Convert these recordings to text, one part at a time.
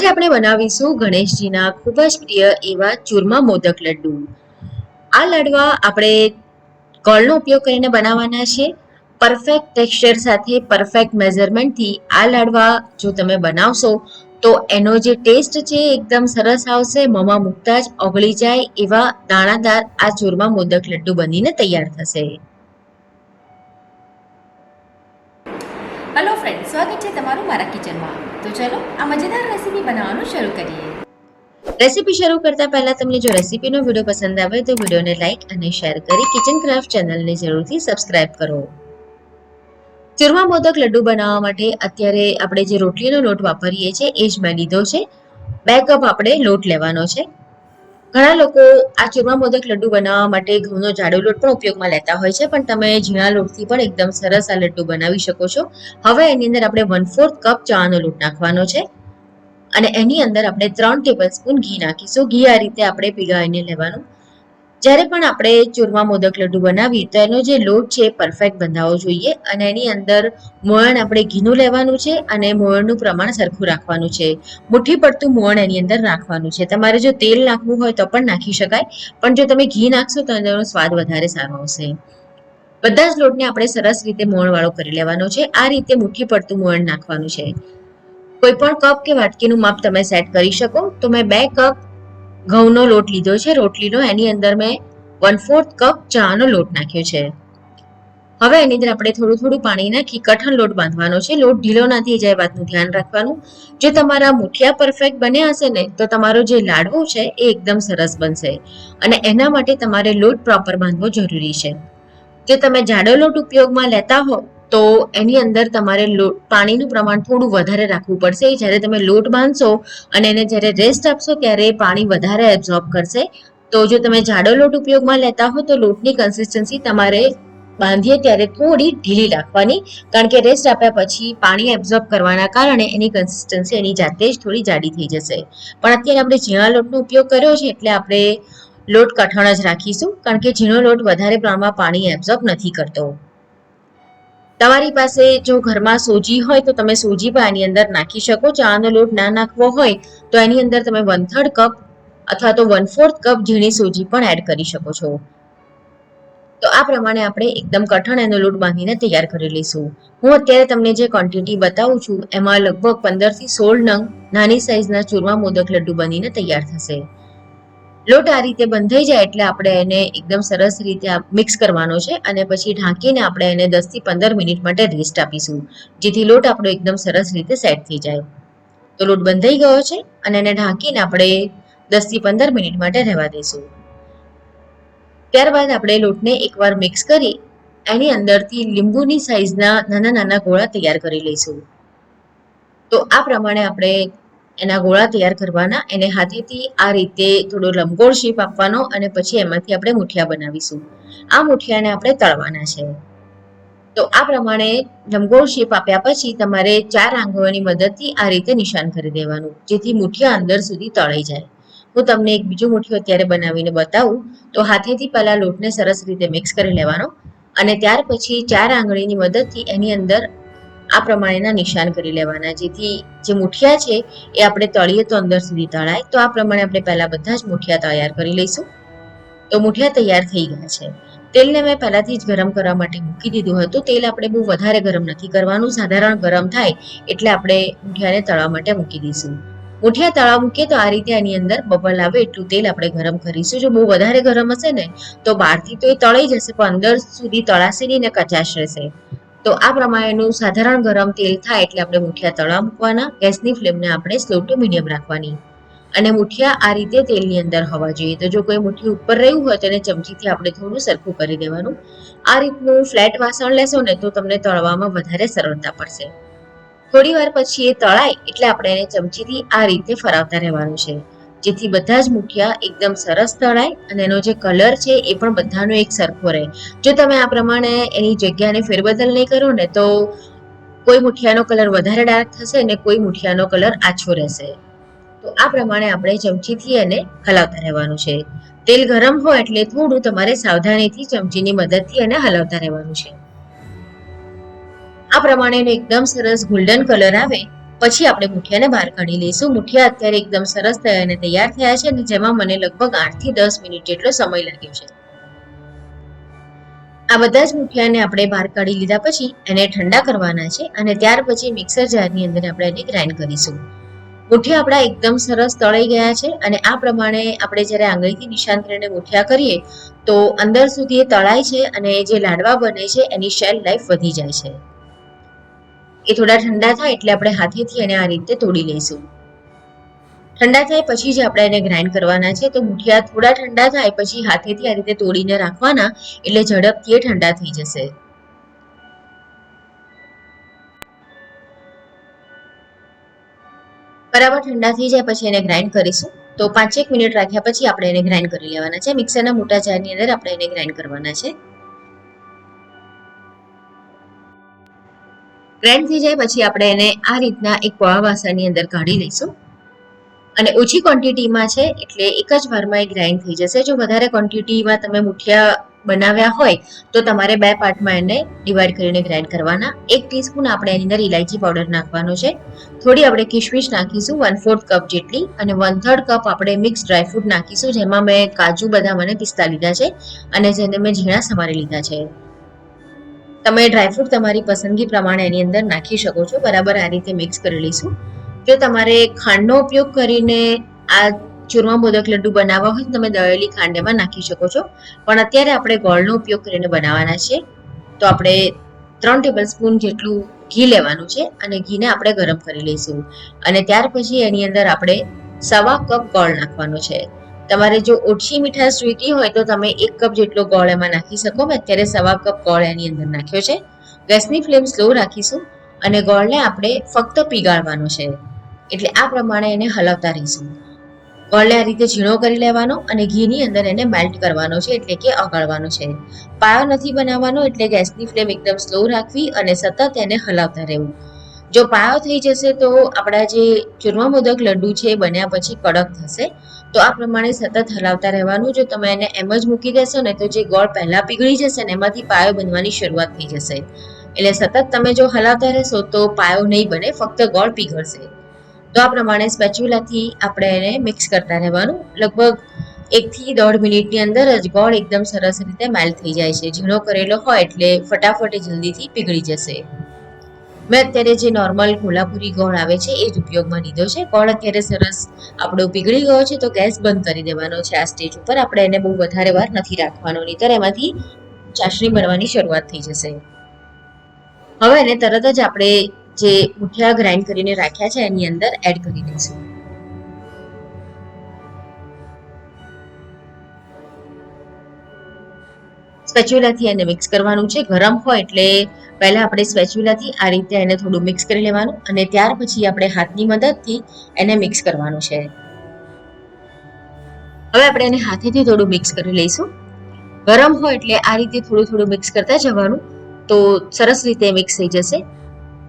આજે આપણે બનાવીશું ગણેશજીના ખૂબ જ પ્રિય એવા ચૂરમા મોદક લડ્ડુ. આ લાડવા આપણે કળનો ઉપયોગ કરીને બનાવવાના છે. પરફેક્ટ ટેક્સચર સાથે પરફેક્ટ મેઝરમેન્ટથી આ લાડવા જો તમે બનાવશો, તો એનો જે ટેસ્ટ છે એકદમ સરસ આવશે, મોંમાં મૂકતા જ ઓગળી જાય એવા દાણાદાર આ ચૂરમા મોદક લડ્ડુ બનીને તૈયાર થશે. ફ્રેન્ડ સ્વાગત છે તમારું મારા કિચનમાં તો ચલો, આ મજેદાર રેસીપી બનાવવાનું શરૂ કરીએ. રેસીપી શરૂ કરતા પહેલા તમને જો રેસીપીનો વીડિયો પસંદ આવે, તો વિડીયોને લાઈક અને શેર કરી કિચન ક્રાફ્ટ ચેનલને જરૂરથી સબસ્ક્રાઇબ કરો. ચૂરમા મોદક લડ્ડુ બનાવવા માટે અત્યારે આપણે જે રોટલીનો લોટ વાપરીએ છીએ, એ જ મેં લીધો છે. બે કપ આપણે લોટ લેવાનો છે. ઘણા લોકો આ ચૂરમા મોદક લડ્ડુ બનાવવા માટે ઘઉંનો જાડો લોટ પણ ઉપયોગમાં લેતા હોય છે, પણ તમે ઝીણા લોટથી પણ એકદમ સરસ આ લડ્ડુ બનાવી શકો છો. હવે એની અંદર આપણે વન ફોર્થ કપ ચાનો લોટ નાખવાનો છે અને એની અંદર આપણે ત્રણ ટેબલ સ્પૂન ઘી નાખીશું. ઘી આ રીતે આપણે પીગાવીને લેવાનું. જ્યારે પણ આપણે ચૂરમા મોદક લડ્ડુ બનાવીએ, તો એનો જે લોટ છે એ પરફેક્ટ બંધાવવો જોઈએ અને એની અંદર મોણ આપણે ઘીનું લેવાનું છે અને મોણનું પ્રમાણ સરખું રાખવાનું છે. મુઠ્ઠી પડતું મોણ એની અંદર નાખવાનું છે. તમારે જો તેલ નાખવું હોય તો પણ નાખી શકાય, પણ જો તમે ઘી નાખશો તો એનો સ્વાદ વધારે સારો આવશે. બધા જ લોટને આપણે સરસ રીતે મોણવાળો કરી લેવાનો છે. આ રીતે મુઠ્ઠી પડતું મોણ નાખવાનું છે. કોઈ પણ કપ કે વાટકીનું માપ તમે સેટ કરી શકો. તો મેં બે કપ ઘઉંનો લોટ લીધો છે. રોટલીનો એની અંદર મેં વન ફોર્થ કપ ચાનો લોટ નાખ્યો છે. હવે એની અંદર આપણે થોડું થોડું પાણી નાખી કઠણ લોટ બાંધવાનો છે. લોટ ઢીલો ના થઈ જાય વાતનું ધ્યાન રાખવાનું. જો તમારા મુઠિયા પરફેક્ટ બન્યા હશે ને, તો તમારો જે લાડવો છે, એ એકદમ સરસ બનશે. અને એના માટે તમારે લોટ પ્રોપર બાંધવો જરૂરી છે. જો તમે જાડો લોટ ઉપયોગમાં લેતા હો તો એની અંદર તમારે લોટ પાણીનું પ્રમાણ થોડું વધારે રાખવું પડશે. જ્યારે તમે લોટ બાંધશો અને એને જ્યારે રેસ્ટ આપશો, ત્યારે પાણી વધારે એબ્ઝોર્બ કરશે. તો જો તમે જાડો લોટ ઉપયોગમાં લેતા હો, તો લોટની કન્સિસ્ટન્સી તમારે બાંધીએ ત્યારે થોડી ઢીલી રાખવાની. કારણ કે રેસ્ટ આપ્યા પછી પાણી એબ્ઝોર્બ કરવાના કારણે એની કન્સિસ્ટન્સી એની જાતે જ થોડી જાડી થઈ જશે. પણ અત્યારે આપણે ઝીણા લોટનો ઉપયોગ કર્યો છે, એટલે આપણે લોટ કઠણ જ રાખીશું. કારણ કે ઝીણો લોટ વધારે પ્રમાણમાં પાણી એબ્ઝોર્બ નથી કરતો. તમારી પાસે જો ઘરમાં સોજી હોય તો તમે સોજી પણ આની અંદર નાખી શકો. ચાનો લોટ ના નાખવો હોય તો એની અંદર તમે વન થર્ડ કપ અથવા તો વન ફોર્થ કપ ઝીણી સોજી પણ એડ કરી શકો છો. તો આ પ્રમાણે આપણે એકદમ કઠણ એનો લોટ બાંધીને તૈયાર કરી લઈશું. હું અત્યારે તમને જે ક્વોન્ટિટી બતાવું છું, એમાં લગભગ પંદરથી સોળ નંગ નાની સાઇઝના ચૂરમા મોદક લડ્ડુ બનીને તૈયાર થશે. લોટ આ રીતે બંધાઈ જાય એટલે આપણે એને એકદમ સરસ રીતે મિક્સ કરવાનો છે અને પછી ઢાંકીને આપણે એને દસથી પંદર મિનિટ માટે રેસ્ટ આપીશું, જેથી લોટ આપણો એકદમ સરસ રીતે સેટ થઈ જાય. તો લોટ બંધાઈ ગયો છે અને એને ઢાંકીને આપણે દસથી પંદર મિનિટ માટે રહેવા દઈશું. ત્યારબાદ આપણે લોટને એકવાર મિક્સ કરી એની અંદરથી લીંબુની સાઇઝના નાના નાના ગોળા તૈયાર કરી લઈશું. તો આ પ્રમાણે આપણે એના ગોળા તૈયાર કરવાના, એને હાથેથી આ રીતે થોડો લંબગોળ શેપ આપવાનો અને પછી એમાંથી આપણે મુઠિયા બનાવીશું. આ મુઠિયાને આપણે તળવાના છે. તો આ પ્રમાણે લંબગોળ શેપ આપ્યા પછી તમારે ચાર આંગળીઓની મદદથી આ રીતે નિશાન કરી દેવાનું, જેથી મુઠિયા અંદર સુધી તળાઈ જાય. હું તમને એક બીજું મુઠ્ઠીઓ અત્યારે બનાવીને બતાવું. તો હાથેથી પહેલા લોટને સરસ રીતે મિક્સ કરી લેવાનો અને ત્યાર પછી ચાર આંગળીની મદદથી એની અંદર આ પ્રમાણેના નિશાન કરી લેવાના. જેથી જે મુઠિયા છે એ આપણે તળીએ તો અંદર સુધી તળાય. તો આ પ્રમાણે આપણે પહેલા બધા જ મુઠિયા તૈયાર કરી લઈશું. તો મુઠિયા તૈયાર થઈ ગયા છે. તેલને મેં પહેલાથી જ ગરમ કરવા માટે મૂકી દીધું હતું. તેલ આપણે બહુ વધારે ગરમ નથી કરવાનું. સાધારણ ગરમ થાય એટલે આપણે મુઠિયાને તળવા માટે મૂકી દઈશું. મુઠિયા તળાવ મૂકીએ તો આ રીતે આની અંદર બબલ આવે એટલું તેલ આપણે ગરમ કરીશું. જો બહુ વધારે ગરમ હશે ને, તો બહારથી તો એ તળાઈ જશે, પણ અંદર સુધી તળાશે નહીં ને કચાશ રહેશે. તો આ પ્રમાણેનું સાધારણ ગરમ તેલ થાય એટલે આપણે મુઠિયા તળવા મૂકવાના. ગેસની ફ્લેમને આપણે સ્લો ટુ મીડિયમ રાખવાની. અને મુઠિયા આ રીતે તેલની અંદર હોવા જોઈએ. તો જો કોઈ મુઠ્ઠી ઉપર રહ્યું હોય તો એને ચમચીથી આપણે થોડું સરખું કરી દેવાનું. આ રીતનું ફ્લેટ વાસણ લેશો ને તો તમને તળવામાં વધારે સરળતા પડશે. થોડી વાર પછી એ તળાય એટલે આપણે એને ચમચીથી આ રીતે ફરાવતા રહેવાનું છે. જેથી બધા જ મુખિયા એકદમ સરસ તળાય અને એનો જે કલર છે એ પણ બધાનો એક સરખો રહે. જો તમે આ પ્રમાણે એની જગ્યાને ફેરબદલ નહીં કરો ને તો કોઈ મુઠિયાનો કલર વધારે ડાર્ક થશે અને કોઈ મુઠિયાનો કલર આછો રહેશે. તો આ પ્રમાણે આપણે ચમચીથી એને હલાવતા રહેવાનું છે. તેલ ગરમ હોય એટલે થોડું તમારે સાવધાનીથી ચમચીની મદદથી એને હલાવતા રહેવાનું છે. આ પ્રમાણે એકદમ સરસ ગોલ્ડન કલર આવે પછી આપણે મુઠિયાને બહાર કાઢી લઈશું. મુઠિયા અત્યારે એકદમ સરસ થયા અને તૈયાર થયા છે અને જેમાં મને લગભગ આઠથી દસ મિનિટ જેટલો સમય લાગ્યો છે. આ બધા જ મુઠિયાને આપણે બહાર કાઢી લીધા પછી એને ઠંડા કરવાના છે અને ત્યાર પછી મિક્સર જારની અંદર આપણે એને ગ્રાઇન્ડ કરીશું. મુઠિયા આપણા એકદમ સરસ તળાઈ ગયા છે અને આ પ્રમાણે આપણે જ્યારે આંગળીથી નિશાન કરીને મુઠિયા કરીએ તો અંદર સુધી એ તળાય છે અને જે લાડવા બને છે એની શેલ લાઈફ વધી જાય છે. એ થોડા ઠંડા થાય એટલે આપણે હાથેથી એને આ રીતે તોડી લઈશું. ઠંડા થાય પછી જ આપણે એને ગ્રાઇન્ડ કરવાના છે, તો મુઠિયા થોડા ઠંડા થાય પછી હાથેથી આ રીતે તોડીને રાખવાના, એટલે ઝડપથી એ ઠંડા થઈ જશે. બરાબર ઠંડા થઈ જાય પછી એને ગ્રાઇન્ડ કરીશું. તો પાંચેક મિનિટ રાખ્યા પછી આપણે એને ગ્રાઇન્ડ કરી લેવાના છે. મિક્સરના મોટા જારની અંદર આપણે એને ગ્રાઇન્ડ કરવાના છે. ગ્રાઇન્ડ થઈ જાય, પછી આપણે એને આ રીતના એક કોળા વાસણની અંદર કાઢી લઈશું. અને ઓછી ક્વોન્ટિટીમાં છે, એટલે એક જ વારમાં એ ગ્રાઇન્ડ થઈ જશે. જો વધારે ક્વોન્ટિટીમાં તમે મુઠિયા બનાવ્યા હોય, તો તમારે બે પાર્ટમાં એને ડિવાઈડ કરીને ગ્રાઇન્ડ કરવાના. એક ટીસ્પૂન આપણે એની અંદર ઇલાયચી પાવડર નાખવાનો છે. થોડી આપણે કિશમિશ નાખીશું વન ફોર્થ કપ જેટલી, અને વન થર્ડ કપ આપણે મિક્સ ડ્રાયફ્રૂટ નાખીશું, જેમાં મેં કાજુ, બદામ અને પિસ્તા લીધા છે, અને જેને મેં ઝીણા સમારી લીધા છે. તમે ડ્રાયફ્રૂટ તમારી પસંદગી પ્રમાણે એની અંદર નાખી શકો છો. બરાબર આ રીતે મિક્સ કરી લઈશું. જો તમારે ખાંડનો ઉપયોગ કરીને આ ચૂરમા મોદક લડ્ડુ બનાવવા હોય તો તમે દળેલી ખાંડ એમાં નાખી શકો છો. પણ અત્યારે આપણે ગોળનો ઉપયોગ કરીને બનાવવાના છે. તો આપણે ત્રણ ટેબલ સ્પૂન જેટલું ઘી લેવાનું છે અને ઘીને આપણે ગરમ કરી લઈશું. અને ત્યાર પછી એની અંદર આપણે સવા કપ ગોળ નાખવાનો છે. તમારે જો ઓછી મીઠાશ જોઈતી હોય તો તમે એક કપ જેટલો ગોળ એમાં નાખી શકો. મેં અત્યારે સવા કપ ગોળ એની અંદર નાખ્યો છે. ગેસની ફ્લેમ સ્લો રાખીશું અને ગોળને આપણે ફક્ત પીગાળવાનો છે. એટલે આ પ્રમાણે એને હલાવતા રહીશું. ગોળને આ રીતે ઝીણો કરી લેવાનો અને ઘીની અંદર એને મેલ્ટ કરવાનો છે, એટલે કે ઓગાળવાનો છે. પાયો નથી બનાવવાનો એટલે ગેસની ફ્લેમ એકદમ સ્લો રાખવી અને સતત એને હલાવતા રહેવું. જો પાયો થઈ જશે તો આપણા જે ચૂરમા મોદક લડ્ડુ છે, એ બન્યા પછી કડક થશે. તો આ પ્રમાણે સતત હલાવતા રહેવાનું. જો તમે એને એમ જ મૂકી દેશો ને, તો જે ગોળ પહેલાં પીગળી જશે ને, એમાંથી પાયો બનવાની શરૂઆત થઈ જશે. એટલે સતત તમે જો હલાવતા રહેશો, તો પાયો નહીં બને, ફક્ત ગોળ પીગળશે. તો આ પ્રમાણે સ્પેચ્યુલાથી આપણે એને મિક્સ કરતા રહેવાનું. લગભગ એકથી દોઢ મિનિટની અંદર જ ગોળ એકદમ સરસ રીતે મેલ્ટ થઈ જાય છે. ઝીણો કરેલો હોય એટલે ફટાફટ જલ્દીથી પીગળી જશે. મેં અત્યારે જે નોર્મલ કોલ્હાપુરી ગોળ આવે છે, એ જ ઉપયોગમાં લીધો છે. ગોળ અત્યારે સરસ આપણો પીગળી ગયો છે, તો ગેસ બંધ કરી દેવાનો છે આ સ્ટેજ ઉપર. આપણે એને બહુ વધારે વાર નથી રાખવાનો, નહીતર એમાંથી ચાસણી બનવાની શરૂઆત થઈ જશે. હવે એને તરત જ આપણે જે મુઠિયા ગ્રાઇન્ડ કરીને રાખ્યા છે, એની અંદર એડ કરી દઈશું. સ્પેચ્યુલાથી એને મિક્સ કરવાનું છે. ગરમ હોય એટલે પહેલા આપણે સ્પેચ્યુલાથી આ રીતે એને થોડું મિક્સ કરી લેવાનું અને ત્યાર પછી આપણે હાથની મદદથી એને મિક્સ કરવાનું છે. હવે આપણે એને હાથેથી થોડું મિક્સ કરી લઈશું. ગરમ હોય એટલે આ રીતે થોડું થોડું મિક્સ કરતા જવાનું તો સરસ રીતે મિક્સ થઈ જશે.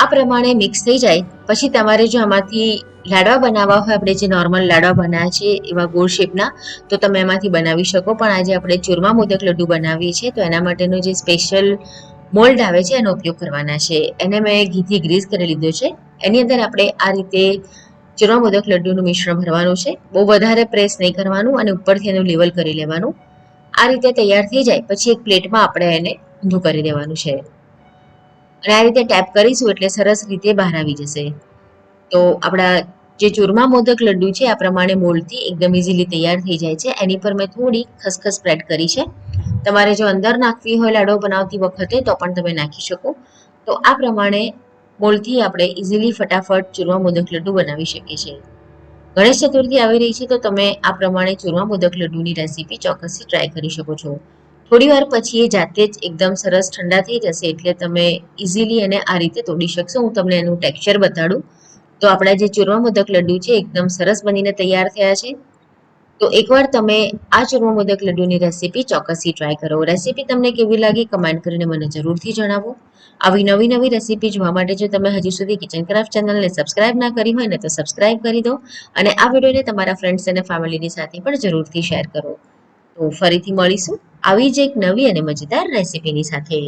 આ પ્રમાણે મિક્સ થઈ જાય. પછી તમારે જો આમાંથી લાડવા બનાવવા હોય, આપણે જે નોર્મલ લાડવા બનાવ્યા છે એવા ગોળ શેપના તો તમે એમાંથી બનાવી શકો. પણ આજે આપણે ચૂરમા મોદક લડ્ડુ બનાવીએ છીએ, તો એના માટેનો જે સ્પેશિયલ મોલ્ડ આવે છે, એનો ઉપયોગ કરવાના છે. એને મેં ઘીથી ગ્રીસ કરી લીધો છે. એની અંદર આપણે આ રીતે ચૂરમા મોદક લડ્ડુનું મિશ્રણ ભરવાનું છે. બહુ વધારે પ્રેસ નહીં કરવાનું અને ઉપરથી એનું લેવલ કરી લેવાનું. આ રીતે તૈયાર થઈ જાય, પછી એક પ્લેટમાં આપણે એને ઊંધું કરી દેવાનું છે. અને આ રીતે ટેપ કરીશું એટલે સરસ રીતે બહાર આવી જશે. તો આપણા જે ચૂરમા મોદક લડ્ડુ છે, આ પ્રમાણે મોલ્ડથી એકદમ ઇઝીલી તૈયાર થઈ જાય છે. એની પર મેં થોડી ખસખસ સ્પ્રેડ કરી છે. તમારે જો અંદર નાખવી હોય લાડો બનાવતી વખતે, તો પણ તમે નાખી શકો. તો આ પ્રમાણે બોલથી આપણે ઇઝીલી ફટાફટ ચૂરમા મોદક લડ્ડુ બનાવી શકીએ છીએ. ગણેશ ચતુર્થી આવી રહી છે, તો તમે આ પ્રમાણે ચૂરમા મોદક લડ્ડુની રેસીપી ચોક્કસથી ટ્રાય કરી શકો છો. થોડી વાર પછી એ જાતે જ એકદમ સરસ ઠંડા થઈ જશે, એટલે તમે ઇઝીલી એને આ રીતે તોડી શકશો. હું તમને એનું ટેક્સચર બતાડું. તો આપણા જે ચૂરમા મોદક લડ્ડુ છે, એકદમ સરસ બનીને તૈયાર થયા છે. તો એકવાર તમે આ ચૂરમા મોદક લડ્ડુની રેસીપી ચોક્કસથી ટ્રાય કરો. રેસીપી તમને કેવી લાગી કમેન્ટ કરીને મને જરૂરથી જણાવો. આવી નવી નવી રેસીપી જોવા માટે જો તમે હજી સુધી કિચન ક્રાફ્ટ ચેનલને સબસ્ક્રાઇબ ના કરી હોય ને તો સબસ્ક્રાઇબ કરી દો અને આ વિડીયોને તમારા ફ્રેન્ડ્સ અને ફેમિલીની સાથે પણ જરૂરથી શેર કરો. તો ફરીથી મળીશું આવી જ એક નવી અને મજેદાર રેસીપીની સાથે.